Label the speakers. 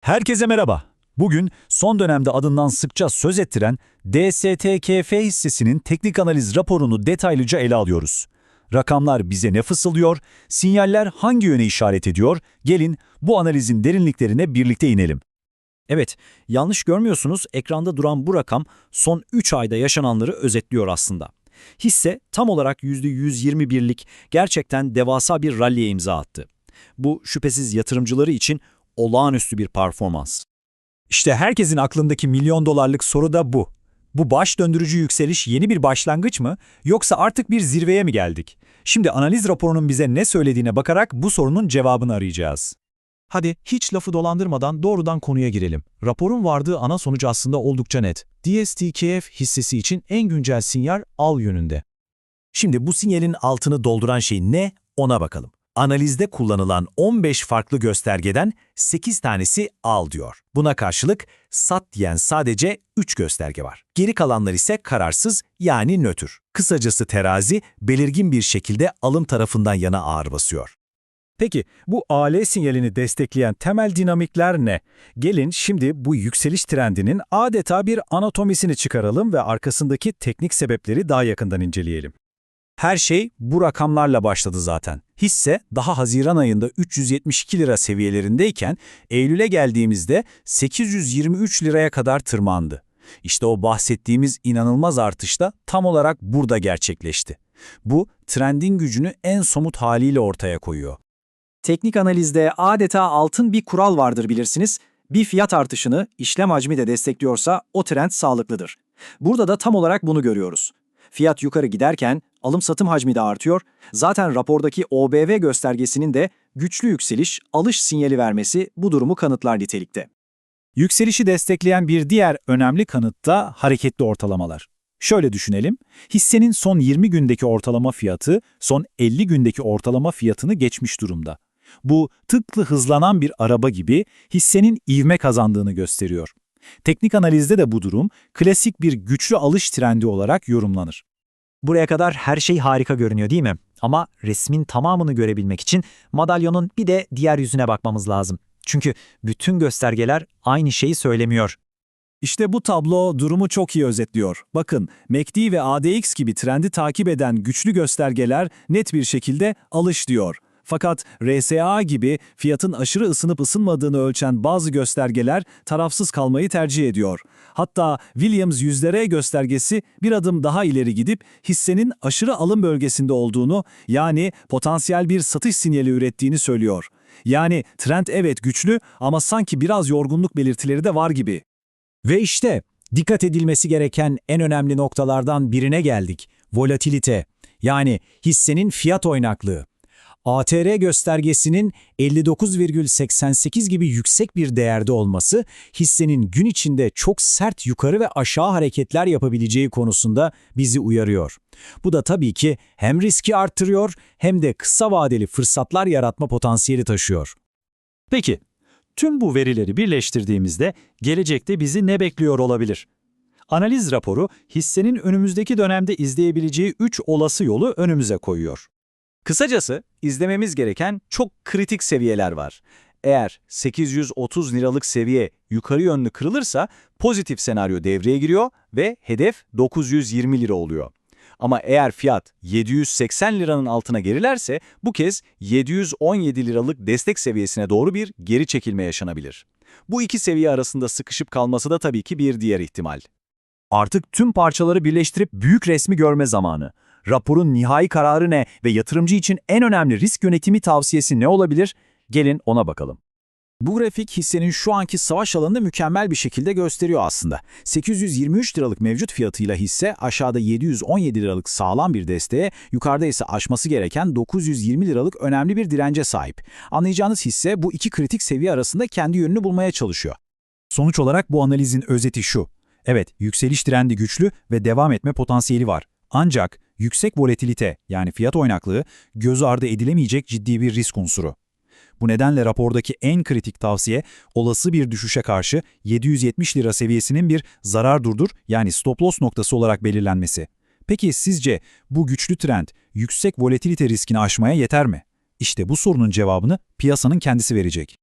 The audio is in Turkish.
Speaker 1: Herkese merhaba. Bugün son dönemde adından sıkça söz ettiren DSTKF hissesinin teknik analiz raporunu detaylıca ele alıyoruz. Rakamlar bize ne fısıldıyor, sinyaller hangi yöne işaret ediyor? Gelin bu analizin derinliklerine birlikte inelim.
Speaker 2: Evet, yanlış görmüyorsunuz ekranda duran bu rakam son 3 ayda yaşananları özetliyor aslında. Hisse tam olarak %121'lik gerçekten devasa bir ralliye imza attı. Bu şüphesiz yatırımcıları için olağanüstü bir performans.
Speaker 1: İşte herkesin aklındaki milyon dolarlık soru da bu. Bu baş döndürücü yükseliş yeni bir başlangıç mı yoksa artık bir zirveye mi geldik? Şimdi analiz raporunun bize ne söylediğine bakarak bu sorunun cevabını arayacağız.
Speaker 3: Hadi hiç lafı dolandırmadan doğrudan konuya girelim. Raporun vardığı ana sonuç aslında oldukça net. DSTKF hissesi için en güncel sinyal al yönünde.
Speaker 4: Şimdi bu sinyalin altını dolduran şey ne ona bakalım. Analizde kullanılan 15 farklı göstergeden 8 tanesi al diyor. Buna karşılık sat diyen sadece 3 gösterge var. Geri kalanlar ise kararsız yani nötr. Kısacası terazi belirgin bir şekilde alım tarafından yana ağır basıyor.
Speaker 1: Peki bu AL sinyalini destekleyen temel dinamikler ne? Gelin şimdi bu yükseliş trendinin adeta bir anatomisini çıkaralım ve arkasındaki teknik sebepleri daha yakından inceleyelim. Her şey bu rakamlarla başladı zaten. Hisse daha Haziran ayında 372 lira seviyelerindeyken Eylül'e geldiğimizde 823 liraya kadar tırmandı. İşte o bahsettiğimiz inanılmaz artış da tam olarak burada gerçekleşti. Bu trendin gücünü en somut haliyle ortaya koyuyor.
Speaker 2: Teknik analizde adeta altın bir kural vardır bilirsiniz. Bir fiyat artışını işlem hacmi de destekliyorsa o trend sağlıklıdır. Burada da tam olarak bunu görüyoruz. Fiyat yukarı giderken alım-satım hacmi de artıyor. Zaten rapordaki OBV göstergesinin de güçlü yükseliş, alış sinyali vermesi bu durumu kanıtlar nitelikte.
Speaker 1: Yükselişi destekleyen bir diğer önemli kanıt da hareketli ortalamalar. Şöyle düşünelim, hissenin son 20 gündeki ortalama fiyatı son 50 gündeki ortalama fiyatını geçmiş durumda. Bu tıklı hızlanan bir araba gibi hissenin ivme kazandığını gösteriyor. Teknik analizde de bu durum klasik bir güçlü alış trendi olarak yorumlanır.
Speaker 2: Buraya kadar her şey harika görünüyor değil mi? Ama resmin tamamını görebilmek için madalyonun bir de diğer yüzüne bakmamız lazım. Çünkü bütün göstergeler aynı şeyi söylemiyor.
Speaker 1: İşte bu tablo durumu çok iyi özetliyor. Bakın, MACD ve ADX gibi trendi takip eden güçlü göstergeler net bir şekilde alış diyor. Fakat RSA gibi fiyatın aşırı ısınıp ısınmadığını ölçen bazı göstergeler tarafsız kalmayı tercih ediyor. Hatta Williams yüzlere göstergesi bir adım daha ileri gidip hissenin aşırı alım bölgesinde olduğunu yani potansiyel bir satış sinyali ürettiğini söylüyor. Yani trend evet güçlü ama sanki biraz yorgunluk belirtileri de var gibi. Ve işte dikkat edilmesi gereken en önemli noktalardan birine geldik. Volatilite yani hissenin fiyat oynaklığı. ATR göstergesinin 59,88 gibi yüksek bir değerde olması hissenin gün içinde çok sert yukarı ve aşağı hareketler yapabileceği konusunda bizi uyarıyor. Bu da tabii ki hem riski arttırıyor hem de kısa vadeli fırsatlar yaratma potansiyeli taşıyor. Peki, tüm bu verileri birleştirdiğimizde gelecekte bizi ne bekliyor olabilir? Analiz raporu hissenin önümüzdeki dönemde izleyebileceği 3 olası yolu önümüze koyuyor. Kısacası izlememiz gereken çok kritik seviyeler var. Eğer 830 liralık seviye yukarı yönlü kırılırsa pozitif senaryo devreye giriyor ve hedef 920 lira oluyor. Ama eğer fiyat 780 liranın altına gerilerse bu kez 717 liralık destek seviyesine doğru bir geri çekilme yaşanabilir. Bu iki seviye arasında sıkışıp kalması da tabii ki bir diğer ihtimal. Artık tüm parçaları birleştirip büyük resmi görme zamanı. Raporun nihai kararı ne ve yatırımcı için en önemli risk yönetimi tavsiyesi ne olabilir? Gelin ona bakalım. Bu grafik hissenin şu anki savaş alanını mükemmel bir şekilde gösteriyor aslında. 823 liralık mevcut fiyatıyla hisse aşağıda 717 liralık sağlam bir desteğe, yukarıda ise aşması gereken 920 liralık önemli bir dirence sahip. Anlayacağınız hisse bu iki kritik seviye arasında kendi yönünü bulmaya çalışıyor. Sonuç olarak bu analizin özeti şu. Evet, yükseliş trendi güçlü ve devam etme potansiyeli var. Ancak yüksek volatilite yani fiyat oynaklığı göz ardı edilemeyecek ciddi bir risk unsuru. Bu nedenle rapordaki en kritik tavsiye olası bir düşüşe karşı 770 lira seviyesinin bir zarar durdur yani stop loss noktası olarak belirlenmesi. Peki sizce bu güçlü trend yüksek volatilite riskini aşmaya yeter mi? İşte bu sorunun cevabını piyasanın kendisi verecek.